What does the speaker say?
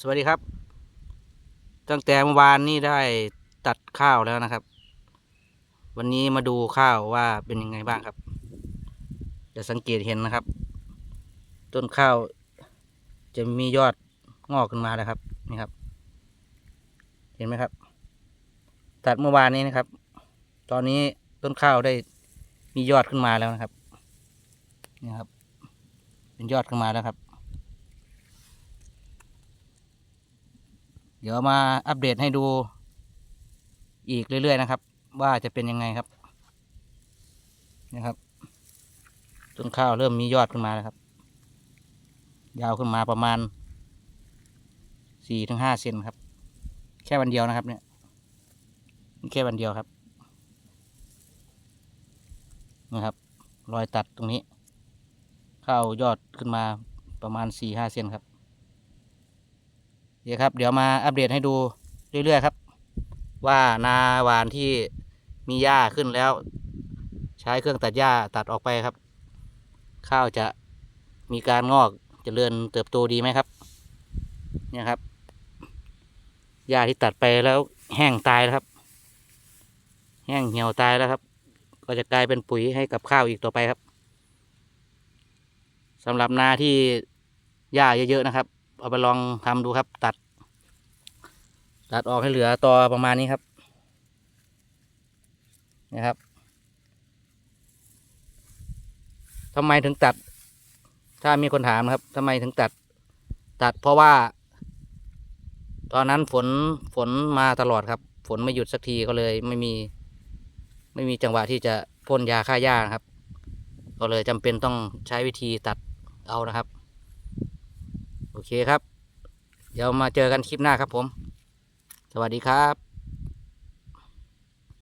สวัสดีครับ ตั้งแต่เมื่อวานนี้ได้ตัดข้าวแล้วนะครับ วันนี้มาดูข้าวว่าเป็นยังไงบ้างครับ จะสังเกตเห็นนะครับ ต้นข้าวจะมียอดงอกขึ้นมาแล้วครับนี่ครับ เห็นไหมครับ ตัดเมื่อวานนี้นะครับ ตอนนี้ต้นข้าวได้มียอดขึ้นมาแล้วนะครับนี่ครับ เป็นยอดขึ้นมาแล้วครับ เดี๋ยวมาอัปเดตให้ดูอีกเรื่อย ๆ นะครับ ว่าจะเป็นยังไงครับนะครับต้นข้าวเริ่มมียอดขึ้นมาแล้วครับ ยาวขึ้นมาประมาณสี่ถึงห้าเซนครับ แค่วันเดียวนะครับ เนี่ยแค่วันเดียวครับนะครับ รอยตัดตรงนี้เข้ายอดขึ้นมาประมาณสี่ห้าเซนครับ เดี๋ยวครับ เดี๋ยวมาอัปเดตให้ดูเรื่อยๆครับ ว่านาหวานที่มีหญ้าขึ้นแล้ว ใช้เครื่องตัดหญ้าตัดออกไปครับ ข้าวจะมีการงอกจเจริญเติบโตดีไหมครับ เนี่ยครับหญ้าที่ตัดไปแล้วแห้งตายแล้วครับ แห้งเหี่ยวตายแล้วครับ ก็จะกลายเป็นปุ๋ยให้กับข้าวอีกต่อไปครับสำหรับนาที่หญ้าเยอะๆนะครับ เอาไปลองทำดูครับ ตัด ตัดออกให้เหลือตอประมาณนี้ครับนะครับทำไมถึงตัด ถ้ามีคนถามครับทำไมถึงตัด ตัดเพราะว่า ตอนนั้นฝนฝนมาตลอดครับ ฝนไม่หยุดสักทีก็เลยไม่มี ไม่มีจังหวะที่จะพ่นยาฆ่าหญ้านะครับ ก็เลยจำเป็นต้องใช้วิธีตัดเอานะครับ โอเคครับ เดี๋ยวมาเจอกันคลิปหน้าครับผม สวัสดีครับ